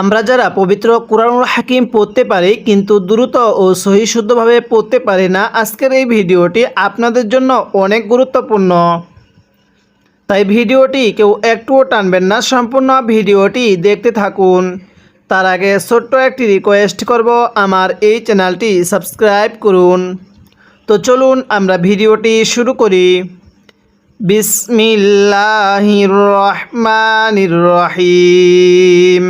আমরা যারা পবিত্র কোরআনুল হাকিম পড়তে পারি কিন্তু দ্রুত ও সহি শুদ্ধভাবে পড়তে পারি না, আজকের এই ভিডিওটি আপনাদের জন্য অনেক গুরুত্বপূর্ণ। তাই ভিডিওটি কেউ একটুও টানবেন না, সম্পূর্ণ ভিডিওটি দেখতে থাকুন। তার আগে ছোট্ট একটি রিকোয়েস্ট করব, আমার এই চ্যানেলটি সাবস্ক্রাইব করুন। তো চলুন আমরা ভিডিওটি শুরু করি। বিসমিল্লাহির রহমানির রহিম।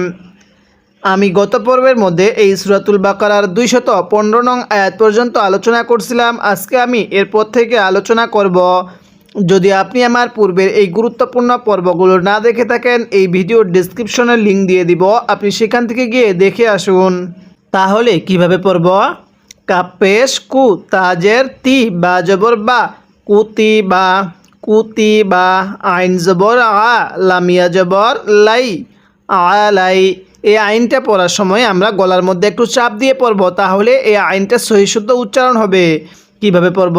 আমি গত পর্বের মধ্যে এই সুরাতুল বাকারার দুইশত পনেরো নং আয়াত পর্যন্ত আলোচনা করছিলাম। আজকে আমি এরপর থেকে আলোচনা করব। যদি আপনি আমার পূর্বের এই গুরুত্বপূর্ণ পর্বগুলো না দেখে থাকেন, এই ভিডিওর ডিসক্রিপশনে লিঙ্ক দিয়ে দিব। আপনি সেখান থেকে গিয়ে দেখে আসুন। তাহলে কীভাবে পড়ব? কাপেশ কু, তাজের, তি, বা, জবর, বা কুতি বা কুতি বা, আইন, জবর, আ, লামিয়া, জবর, লাই আলাই এই আইনটা পড়ার সময় আমরা গলার মধ্যে একটু চাপ দিয়ে পড়ব, তাহলে এই আইনটা সহি শুদ্ধ উচ্চারণ হবে। কীভাবে পড়ব?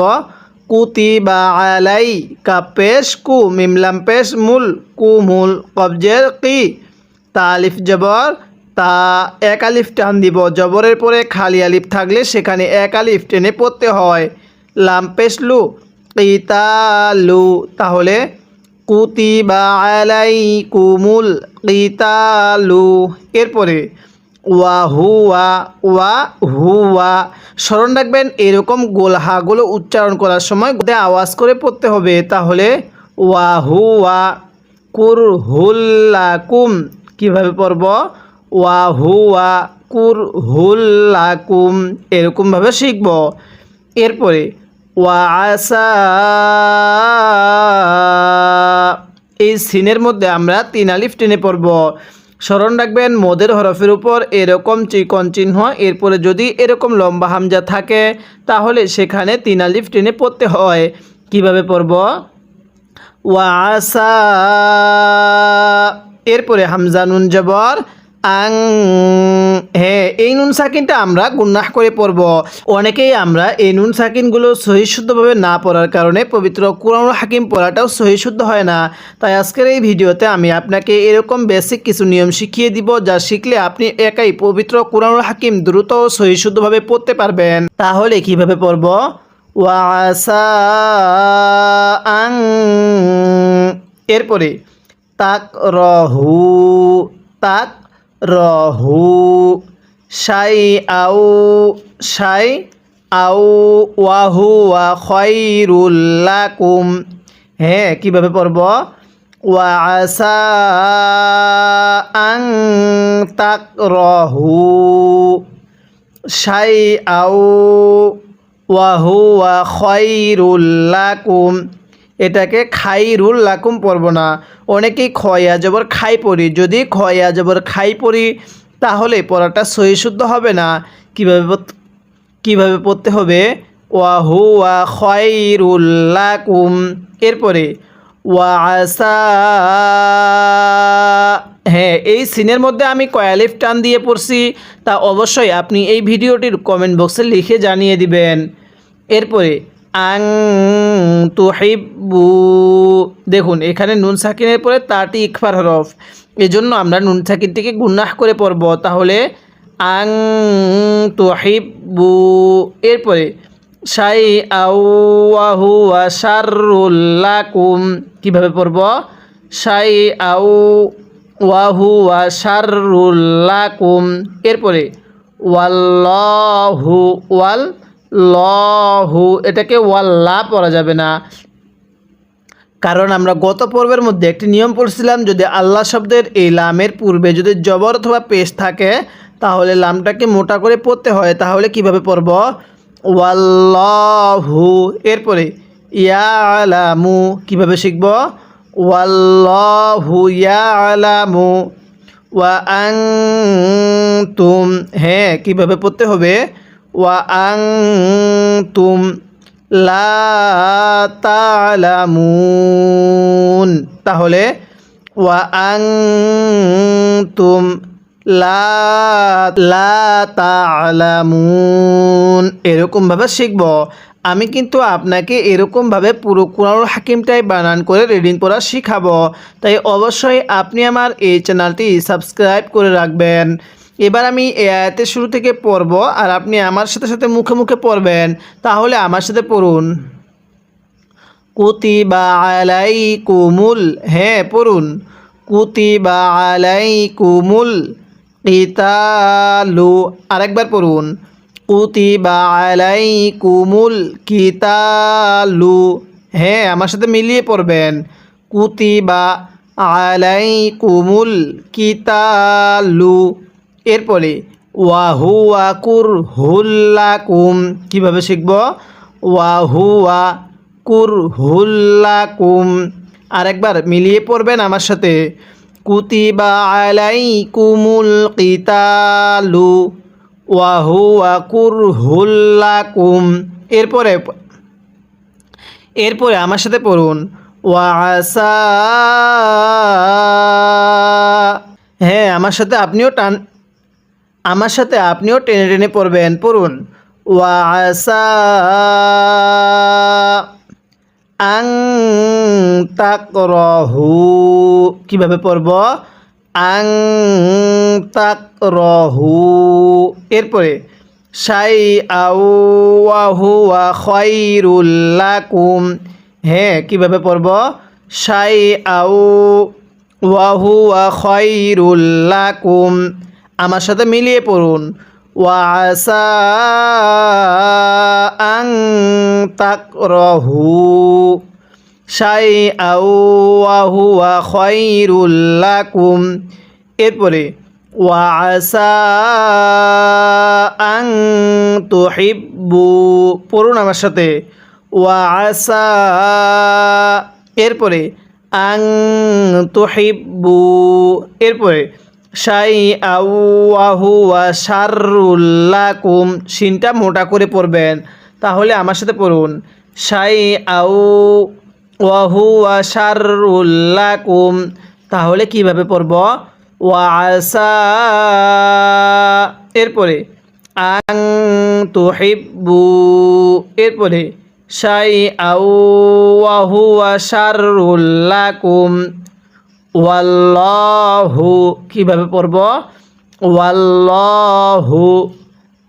কুতি বা আলাই কাপেশ কু মিমলাম পেশ মূল, কু মূল কবজের কি? তালিফ জবর, তা এক আলিফ টান দিব। জবরের পরে খালি আলিফ থাকলে সেখানে এক আলিফ টেনে পড়তে হয়। লাম্পেশলু কিতালু তাহলে কুতিবা আলাই কুমুল কিতালু। এরপরে, ওয়া হুয়া ওয়া হুয়া। স্মরণ রাখবেন, এরকম গোলহাগুলো উচ্চারণ করার সময় আওয়াজ করে পড়তে হবে। তাহলে, ওয়া হুয়া, কুর হুল্লাকুম কীভাবে পড়ব? ওয়া হুয়া, কুর হুল্লাকুম এরকমভাবে শিখব। এরপরে ওয়া আসা এই সিনের মধ্যে আমরা তিন আলিফ টেনে পড়ব। স্মরণ রাখবেন, মদের হরফের উপর এরকম চিকন চিহ্ন, এরপরে যদি এরকম লম্বা হামজা থাকে, তাহলে সেখানে তিন আলিফ টেনে পড়তে হয়। কীভাবে পড়ব? ওয়াসা এরপরে হামজা নুন জবর আং হ্যাঁ এই নুন সাকিনটা আমরা গুন্নাহ করে পড়ব। অনেকেই আমরা এই নুন সাকিনগুলো সহিশুদ্ধভাবে না পড়ার কারণে পবিত্র কোরআন হাকিম পড়াটাও সহিশুদ্ধ হয় না। তাই আজকের এই ভিডিওতে আমি আপনাকে এরকম বেসিক কিছু নিয়ম শিখিয়ে দিব যা শিখলে আপনি একাই পবিত্র কোরআন হাকিম দ্রুত ও সহিশুদ্ধভাবে পড়তে পারবেন। তাহলে কীভাবে পড়ব? ওয়াসা আং, এরপরে তাক রহু তাক রহু, সাই আউ সাই আউ, ওয়াহু, ওয়া খয়রুল্লাকুম হ্যাঁ কীভাবে পড়ব? আং তাক রহু সাই আউ, ওয়াহু, ওয়া খয়রুল্লাকুম এটাকে খাই রুল লাকুম পড়ব না। অনেকেই খয়া জবর খাই পড়ি। যদি খয়া জবর খাই পড়ি, তাহলে পড়াটা সহি শুদ্ধ হবে না। কীভাবে কীভাবে পড়তে হবে? ওয়া খয়রুল লাকুম। এরপরে, ওয়া আসা হ্যাঁ এই সিনের মধ্যে আমি কয়ালিফ টান দিয়ে পড়ছি। তা অবশ্যই আপনি এই ভিডিওটির কমেন্ট বক্সে লিখে জানিয়ে দিবেন। এরপরে আং তুহিব্বু দেখুন, এখানে নুন সাকিনের পরে তাটি ইকফার হরফ। এজন্য আমরা নুন সাকিনটিকে গুন্নাহ করে পড়ব। তাহলে আং তুহিব্বু এরপরে সাই আউয়াহু আশারুল্লাকুম কীভাবে পড়ব? সাই আউ ওয়াহু আশারুল্লাকুম এরপরে, ওয়াল্লাহু ওয়াল লহু, এটাকে ওয়াল্লা পড়া যাবে না। কারণ আমরা গত পর্বের মধ্যে একটি নিয়ম পড়ছিলাম, যদি আল্লাহ শব্দের এই লামের পূর্বে যদি জবর অথবা পেশ থাকে, তাহলে লামটাকে মোটা করে পড়তে হয়। তাহলে কীভাবে পড়ব? ওয়াল্লাহু। এরপরে ইয়া ইয়ালামু, কীভাবে শিখব? ওয়াল্লাহু ইয়ালামু। ওয়া আং তুম হ্যাঁ কীভাবে পড়তে হবে? তুম লা তালামুন তাহলে তুম লা লা তালামুন এরকমভাবে শিখব। আমি কিন্তু আপনাকে এরকমভাবে পুরো কোরআনুল হাকিমটাই বানান করে রিডিং পড়া শিখাবো। তাই অবশ্যই আপনি আমার এই চ্যানেলটি সাবস্ক্রাইব করে রাখবেন। এবার আমি, এ আয়াতের শুরু থেকে পড়ব, আর আপনি আমার সাথে সাথে মুখে মুখে পড়বেন। তাহলে আমার সাথে পড়ুন। কুতিবা আলাইকুমুল হ্যাঁ পড়ুন। কুতিবা আলাইকুমুল কিতালু, আরেকবার পড়ুন। কুতিবা আলাইকুমুল কিতালু হ্যাঁ আমার সাথে মিলিয়ে পড়বেন। কুতিবা আলাইকুমুল কিতালু এরপরে ওয়াহুয়া কুর হুল্লাকুম কীভাবে শিখব? ওয়াহুয়া কুর হুল্লাকুম আরেকবার মিলিয়ে পড়বেন আমার সাথে। কুতিবা আলাই কুমুল কিতালু ওয়াহুয়া কুর হুল্লাকুম এরপরে এরপরে আমার সাথে পড়ুন। ওয়াসা হ্যাঁ আমার সাথে আপনিও টান আমার সাথে আপনিও টেনে টেনে পড়বেন, পড়ুন। ওয়াসা কীভাবে পড়ব? আং তাকরহু। এরপরে সাই আউ আউয়াহুয়া খয়রুল্লাকুম হ্যাঁ কীভাবে পড়ব? সাই আউ ওয়াহুয়া খয়রুল্লাকুম আমার সাথে মিলিয়ে পড়ুন। ওয়াসা আং তাকরহু সাই আউয়াহুয়া খয়রুল্লাকুম এরপরে ওয়াসা আং তুহিব্বু। পড়ুন আমার সাথে। ওয়াসা এরপরে, আং তুহিব্বু। এরপরে সাই আউয়াহু সারুল্লাকুম সিনটা মোটা করে পড়বেন, তাহলে আমার সাথে পড়ুন। সাই আউ ওয়াহু সারুল্লাকুম তাহলে কীভাবে পড়ব? ওয়াসা এরপরে, আং তুহিব্বু, এরপরে সাই আউয়াহু সারুল্লাকুম ওয়াল্লাহু, কীভাবে পড়ব? ওয়াল্লাহু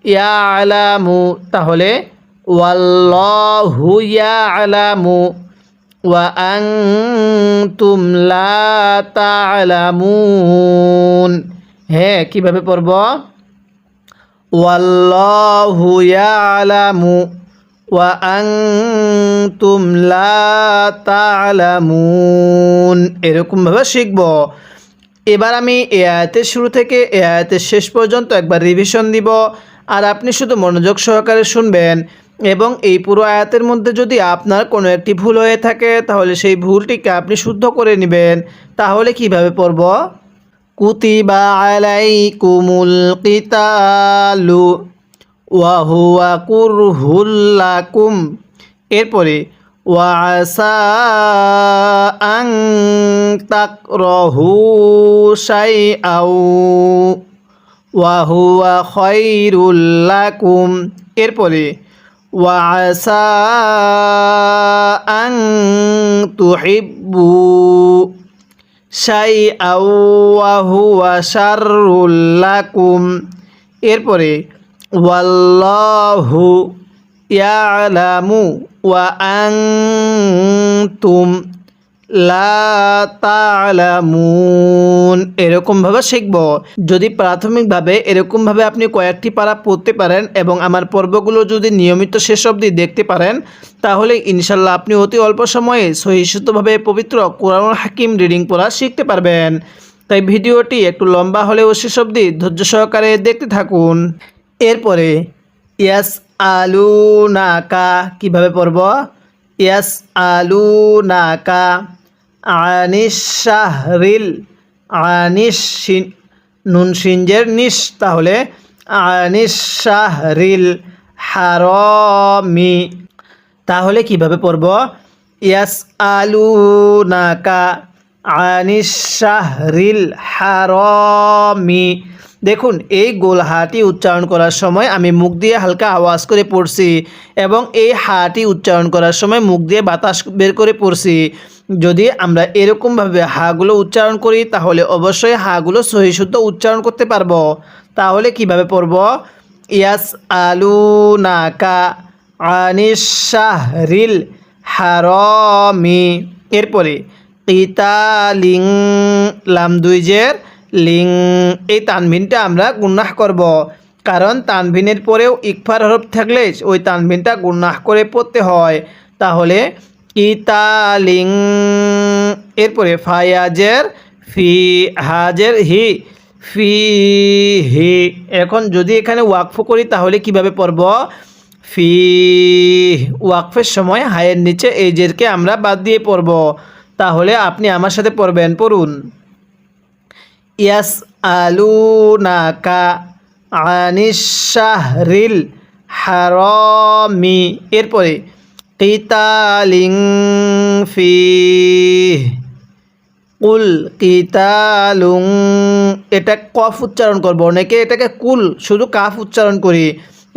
ইয়ালামু, তাহলে ওয়াল্লাহু ইয়ালামু ওয়া আনতুম লা তা'লামুন। হ্যাঁ কীভাবে পড়ব? ওয়াল্লাহু ইয়ালামু ওয়া আনতুম লা তা'লামুন এরকমভাবে শিখব। এবার আমি এ আয়াতের শুরু থেকে এ আয়াতের শেষ পর্যন্ত একবার রিভিশন দিব। আর আপনি শুধু মনোযোগ সহকারে শুনবেন এবং এই পুরো আয়াতের মধ্যে যদি আপনার কোনো একটি ভুল হয়ে থাকে, তাহলে সেই ভুলটিকে আপনি শুদ্ধ করে নেবেন। তাহলে কীভাবে পড়ব? কুতিবা আলাইকুমুল কিতালু। ওয়াহুয়া কুরহুল্লাকুম এরপরে ওয়াসা আং তাকরহু সাই আউ ওয়াহুয়া খৈরুল্লাকুম এরপরে ওয়াসা আং তুহিব্বু সাই আউ ওয়াহুয়া শারুল্লাকুম এরপরে ওয়াল্লাহু ইয়ালামু ওয়া আনতুম লা তা'লামুন। এরকমভাবে শিখব। যদি প্রাথমিকভাবে এরকমভাবে আপনি কয়েকটি পারা পড়তে পারেন এবং আমার পর্বগুলো যদি নিয়মিত শেষ অবধি দেখতে পারেন, তাহলে ইনশাল্লাহ আপনি অতি অল্প সময়ে সহিষ্ণুতভাবে পবিত্র কোরআন হাকিম রিডিং পড়া শিখতে পারবেন। তাই ভিডিওটি একটু লম্বা হলেও শেষ অবধি ধৈর্য সহকারে দেখতে থাকুন। এরপরে ইয়াস আলু নাকা কীভাবে পড়ব? ইয়াস আলু নাকা আনিস শাহরিল, আনিস নুন সিনজের নিস, তাহলে আনিস শাহরিল হারমি। তাহলে কীভাবে পড়ব? ইয়াস আলু নাকা আনিস শাহরিল হারমি। দেখুন, এই গোল হাটি উচ্চারণ করার সময় আমি মুখ দিয়ে হালকা আওয়াজ করে পড়ছি এবং এই হাটি উচ্চারণ করার সময় মুখ দিয়ে বাতাস বের করে পড়ছি। যদি আমরা এরকমভাবে হাগুলো উচ্চারণ করি, তাহলে অবশ্যই হাগুলো সহি শুদ্ধ উচ্চারণ করতে পারব। তাহলে কীভাবে পড়ব? ইয়াস আলু নাকা আনিশাহরিল হারমি। এরপরে, কিতালিং লাম দুইজের লিং, এই তানভিনটা আমরা গুন্নাহ করব। কারণ তানভিনের পরেও ইকফার হরফ থাকলে ওই তানভিনটা গুন্নাহ করে পড়তে হয়। তাহলে ইতালিং, এরপরে ফায়াজের, ফি হাজের হি, ফি হি। এখন যদি এখানে ওয়াকফ করি তাহলে কীভাবে পড়ব? ফি, ওয়াকফের সময় হায়ের নিচে এই জেরকে আমরা বাদ দিয়ে পড়ব। তাহলে আপনি আমার সাথে পড়বেন, পড়ুন। ইয়াস আলুনাকা আনিশাহরিল হারমি। এরপরে কিতালিং ফি কুল কিতালুং এটা কফ উচ্চারণ করব। অনেকে এটাকে কুল, শুধু কাফ উচ্চারণ করি।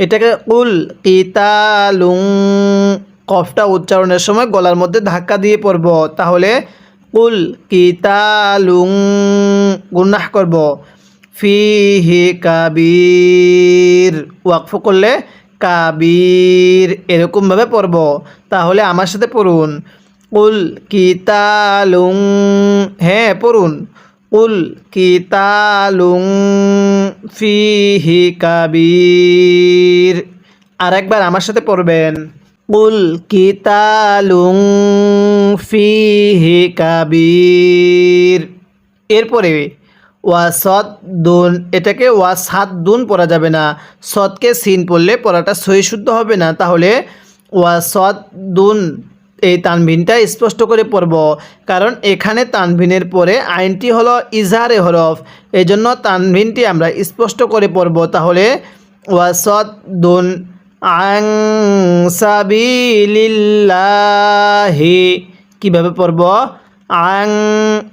এটাকে কুল কিতালুং কফটা উচ্চারণের সময় গলার মধ্যে ধাক্কা দিয়ে পড়ব। তাহলে কুল কিতালুং গুন্নাহ করব। ফিহি কাবির। ওয়াকফ করলে কাবির এরকমভাবে পড়ব। তাহলে আমার সাথে পড়ুন। উল কিতালুং হ্যাঁ পড়ুন। উল কিতালুং, ফিহি কাবির। আর একবার আমার সাথে পড়বেন। উল কিতালুং ফিহি কাবির। এরপরে, ওয়া সদ দুন এটাকে ওয়া সাত দুন পড়া যাবে না। সদকে সিন পড়লে পড়াটা সহি শুদ্ধ হবে না। তাহলে ওয়া সদ দুন এই তানভিনটা স্পষ্ট করে পড়ব। কারণ এখানে তানভিনের পরে আইনটি হলো ইজহারে হরফ। এই জন্য তানভিনটি আমরা স্পষ্ট করে পড়ব। তাহলে ওয়াসদ দুন আং সাবিলিল্লাহি। কীভাবে পড়ব? আং,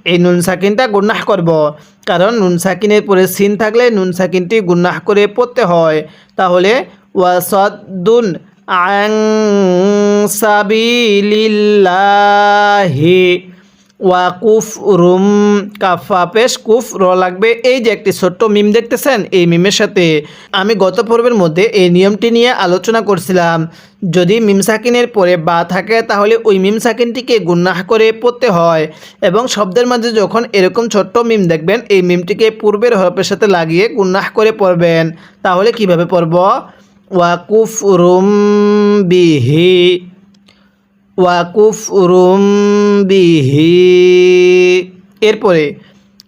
এই নুন সাকিনটা গুন্নাহ করব। কারণ নুন সাকিনের পরে সিন থাকলে নুন সাকিনটি গুন্নাহ করে পড়তে হয়। তাহলে ওয়াসদ্দুন আং সাবিলিল্লাহি। ওয়াকুফ রুম কাফা পেশ কুফ র লাগবে। এই যে একটি ছোট্ট মিম দেখতেছেন, এই মিমের সাথে আমি গত পর্বের মধ্যে এই নিয়মটি নিয়ে আলোচনা করছিলাম। যদি মিম সাকিনের পরে বা থাকে, তাহলে ওই মিম সাকিনটিকে গুন্নাহ করে পড়তে হয়। এবং শব্দের মাঝে যখন এরকম ছোট্ট মিম দেখবেন, এই মিমটিকে পূর্বের হরফের সাথে লাগিয়ে গুন্নাহ করে পড়বেন। তাহলে কীভাবে পড়ব? ওয়াকুফ রুম বিহি ওয়াকুফ রুম বিহি। এরপরে,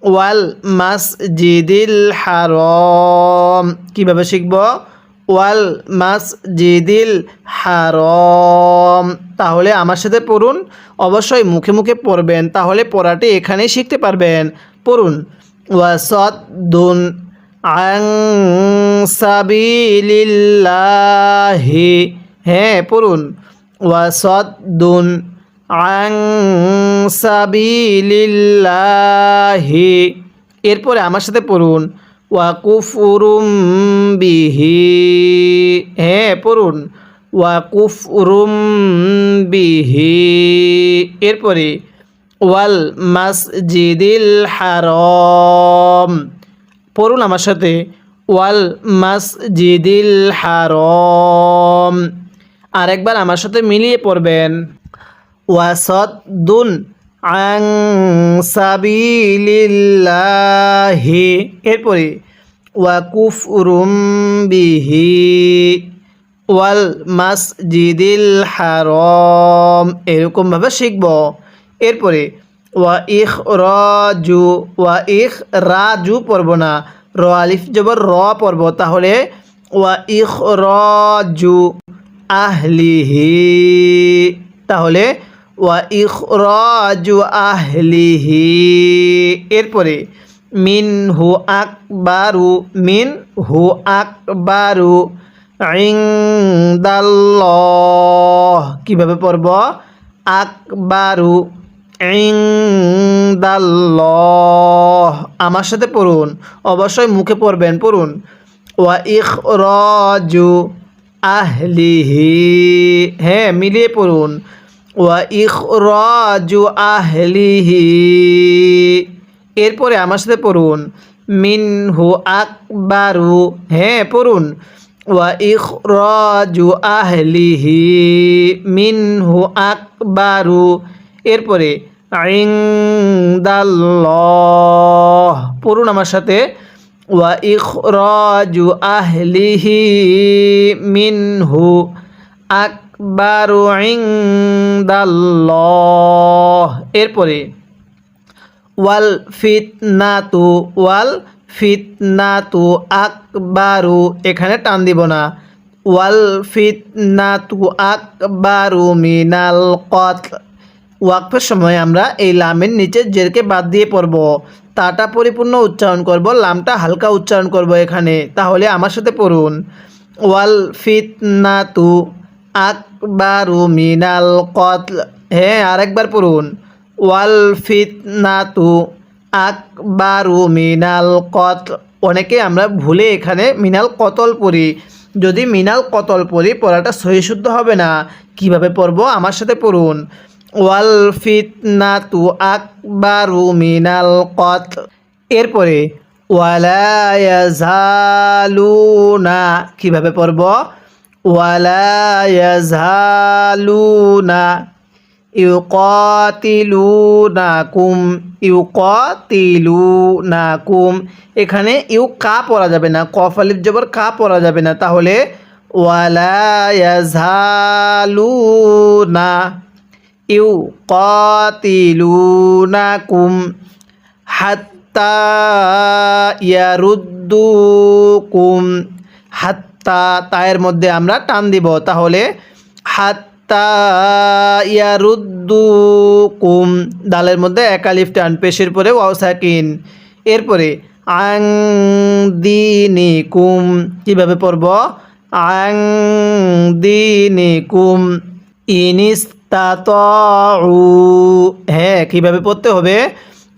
ওয়াল মাসজিদিল হারম। কীভাবে শিখব? ওয়াল মাসজিদিল হারম। তাহলে আমার সাথে পড়ুন, অবশ্যই মুখে মুখে পড়বেন, তাহলে পড়াটি এখানেই শিখতে পারবেন। পড়ুন ওয়াসদ দুন আং সাবিলিল্লাহি। হ্যাঁ পড়ুন। ওয়াসদ্দুন আং সাবিলিল্লাহি এরপরে আমার সাথে পড়ুন। ওয়াকুফুরুম বিহি হ্যাঁ পড়ুন। ওয়াকুফুরুম বিহি এরপরে, ওয়াল মাসজিদিল হারম। পড়ুন আমার সাথে। ওয়াল মাসজিদিল হারম। আরেকবার আমার সাথে মিলিয়ে পড়বেন। ওয়াসদ দুন আং সাবিলিল্লাহি। এরপরে ওয়াকুফ রুম বিহি ওয়াল মাসজিদিল হারম। এরকমভাবে শিখব। এরপরে ওয়া ইখ রাজু ওয়া ইখ রাজু পড়ব না। র আলিফ জবর র পড়ব, তাহলে ওয়া ইখ রাজু আহলিহি। তাহলে, ওয়া ইখরাজু আহলিহি। এরপরে মিন হু আকবারু মিন হু আকবারু ইংদাল্লাহ কীভাবে পড়ব? আকবারু ইংদাল্লাহ আমার সাথে পড়ুন, অবশ্যই মুখে পড়বেন, পড়ুন। ওয়া ইখরাজু আহলিহি। হ্যাঁ মিলিয়ে পড়ুন। ওয়া ইখরাজু আহলিহি। এরপরে আমার সাথে পড়ুন। মিনহু আকবারু। হ্যাঁ পড়ুন। ওয়া ইখরাজু আহলিহি। মিনহু আকবারু। এরপরে ইংদাল্লাহ পড়ুন আমার সাথে। ওয়া ইখরাজু আহলিহি মিনহু আকবারু ইংদাল্লাহ এরপরে, ওয়াল ফিতনাতু ওয়াল ফিতনাতু আকবারু। এখানে টান দিব না। ওয়াল ফিতনাতু আকবারু মিনাল কতল ওয়াকফের সময় আমরা এই লামের নিচে জেরকে বাদ দিয়ে পড়ব। তাটা পরিপূর্ণ উচ্চারণ করব, লামটা হালকা উচ্চারণ করব এখানে, তাহলে আমার সাথে পড়ুন। ওয়াল ফিতনাতু আকবারু মিনাল কতল হ্যাঁ আরেকবার পড়ুন। ওয়াল ফিতনাতু আকবারু মিনাল কতল, অনেকে আমরা ভুলে এখানে মিনাল কতল পড়ি। যদি মিনাল কতল পড়ি, পড়াটা সহি শুদ্ধ হবে না। কীভাবে পড়ব? আমার সাথে পড়ুন। ওয়াল ফিতনাতু আকবারু মিনাল কতল এরপরে, ওয়ালা ইয়াজালুনা, কীভাবে পড়ব? ওয়ালা ইয়াজালুনা, ইউকাতিলুনাকুম ইউকাতিলুনাকুম। এখানে ইউ কা পড়া যাবে না, কফ আলিফ জবর কা পড়া যাবে না। তাহলে, ওয়ালা ইয়াজালুনা ইউকাতিলুনাকুম হাত্তা ইয়ারুদ্দুকুম। হাত্তা, তায়ের মধ্যে আমরা টান দিব। তাহলে হাত্তা ইয়ারুদ্দুকুম, দালের মধ্যে একালিফ টান, পেশের পরে ওয়াও সাকিন। এরপরে আং দিনিকুম কীভাবে পড়ব? আং দিনিকুম ইনিস্তাতউ। হ্যাঁ কীভাবে পড়তে হবে?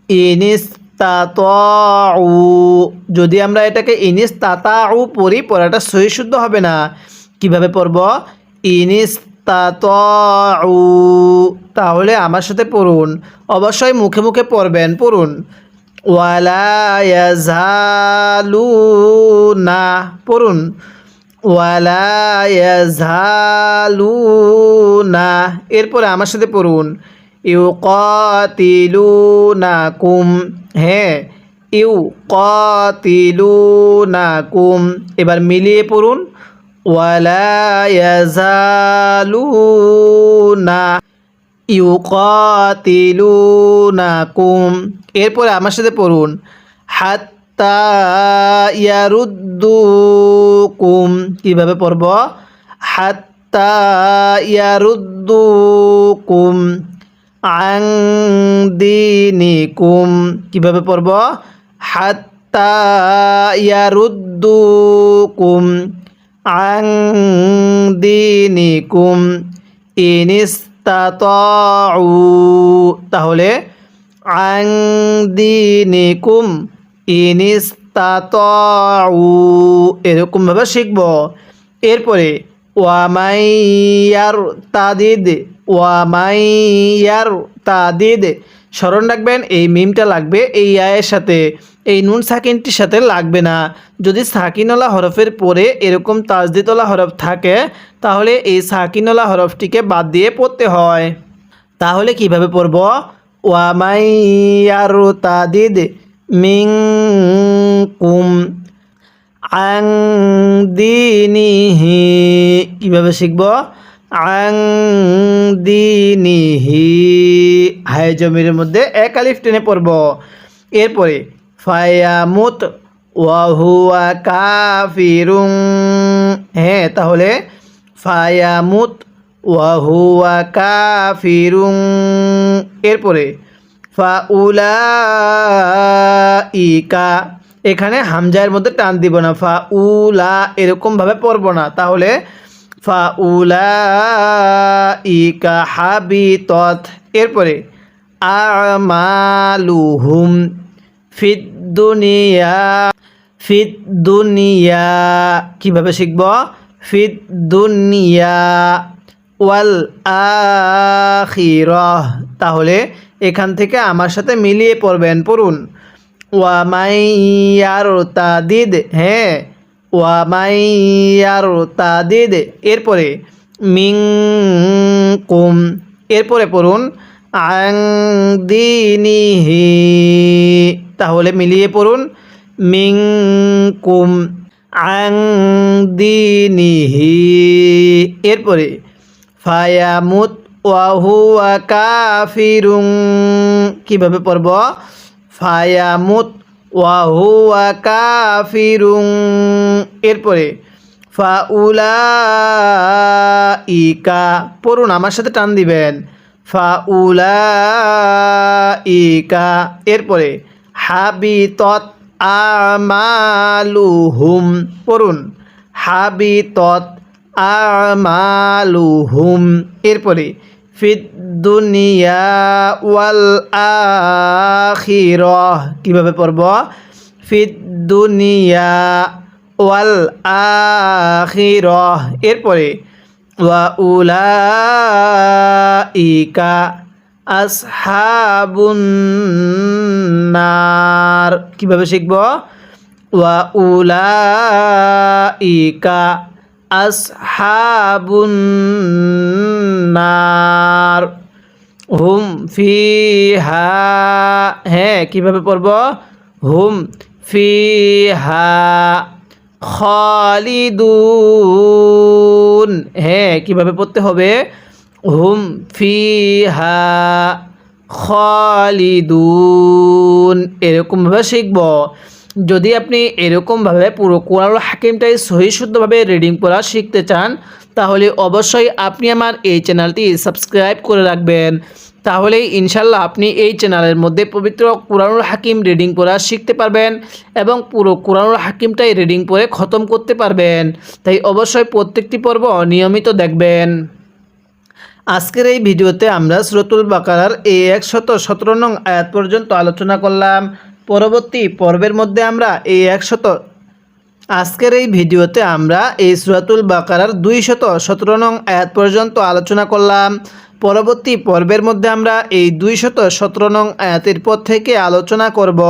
ইনিস্তাতউ। যদি আমরা এটাকে ইনিস্তাতাউ পড়ি, পড়াটা সহি শুদ্ধ হবে না। কীভাবে পড়ব? ইনিস্তাতউ। তাহলে আমার সাথে পড়ুন। অবশ্যই মুখে মুখে পড়বেন, পড়ুন। ওয়ালা ইয়াজালুনা, পড়ুন। এরপরে আমার সাথে পড়ুন। ইউকাতিলুনাকুম। হ্যাঁ ইউকাতিলুনাকুম। এবার মিলিয়ে পড়ুন। ওয়ালা ইয়াজালুনা ইউকাতিলুনাকুম। এরপরে আমার সাথে পড়ুন। হাত্তা ইয়ারুদ্দুকুম। কীভাবে পড়ব? হাত্তা ইয়ারুদ্দুকুম আং দিনিকুম। কীভাবে পড়ব? হাত্তা ইয়ারুদ্দুকুম আং দিনিকুম ইনিস্তাতউ। তাহলে আং দিনিকুম ইনিস্তাতউ, এরকমভাবে শিখব। এরপরে ওয়ামাইয়ার তাদিদ ওয়ামাইয়ার তাদিদ স্মরণ রাখবেন, এই মিমটা লাগবে এই আয়ের সাথে, এই নুন সাকিনটির সাথে লাগবে না। যদি সাকিনওয়ালা হরফের পরে এরকম তাজদিতলা হরফ থাকে, তাহলে এই সাকিনওয়ালা হরফটিকে বাদ দিয়ে পড়তে হয়। তাহলে কীভাবে পড়ব? ওয়ামাইয়ার তাদিদ মিং কুম আং দিনিহি। কীভাবে শিখব? আং দিনিহি। হাই জমির মধ্যে এক আলিফ টেনে পড়ব। এরপরে ফায়ামুত ওয়াহুয়া কাফিরুং হ্যাঁ তাহলে ফায়ামুত ওয়াহুয়া কাফিরুং এরপরে ফাউলা ইকা এখানে হামজায়ের মধ্যে টান দিব না ফা উলা এরকমভাবে পড়ব না। তাহলে ফাউলা ইকা হাবি তথ এরপরে, আমালুহুম ফিদ দুনিয়া ফিদ দুনিয়া। কীভাবে শিখব? ফিদ দুনিয়া। ওয়াল আখিরাহ। তাহলে এখান থেকে আমার সাথে মিলিয়ে পড়বেন, পড়ুন। ওয়ামাইয়ার তাদিদ হ্যাঁ ওয়ামাইয়ার তাদিদ এরপরে মিং কুম এরপরে পড়ুন আং দিনিহি। তাহলে মিলিয়ে পড়ুন মিং কুম আং দিনিহি। এরপরে ফায়ামুত ওয়াহুয়া কাফিরুং কীভাবে পড়ব? ফায়ামুত ওয়াহুয়া কাফিরুং এরপরে ফাউলা ইকা পড়ুন, আমার সাথে টান দিবেন। ফাউলা ইকা এরপরে হাবি তৎ আমালুহুম, পড়ুন। হাবি তৎ আমালুহুম। এরপরে ফিদ দুনিয়া ওয়াল আখিরাহ কীভাবে পড়ব? ফিদ দুনিয়া ওয়াল আখিরাহ এরপরে, ওয়া উলাইকা আসহাবুন নার। কীভাবে শিখব? ওয়া উলাইকা আসহাবুন নার। হুম ফিহা। হ্যাঁ কীভাবে পড়ব? হুম ফিহা। খালিদুন। হ্যাঁ কীভাবে পড়তে হবে? হুম ফিহা। খালিদুন। এরকমভাবে শিখব। যদি আপনি এরকমভাবে পুরো কোরআন হাকিমটাই সহি শুদ্ধভাবে রিডিং পড়া শিখতে চান, তাহলে অবশ্যই আপনি আমার এই চ্যানেলটি সাবস্ক্রাইব করে রাখবেন। তাহলে ইনশাল্লাহ আপনি এই চ্যানেলের মধ্যে পবিত্র কোরআনুল হাকিম রিডিং পড়া শিখতে পারবেন এবং পুরো কোরআনুল হাকিমটাই রিডিং পড়ে খতম করতে পারবেন। তাই অবশ্যই প্রত্যেকটি পর্ব নিয়মিত দেখবেন। আজকের এই ভিডিওতে আমরা সুরতুল বাকারার এই একশত সতেরো নং আয়াত পর্যন্ত আলোচনা করলাম। পরবর্তী পর্বের মধ্যে আমরা এই একশত, আজকের এই ভিডিওতে আমরা এই সুরাতুল বাকারার দুই শত সতেরো নং আয়াত পর্যন্ত আলোচনা করলাম। পরবর্তী পর্বের মধ্যে আমরা এই দুই শত সতেরো নং আয়াতের পর থেকে আলোচনা করব।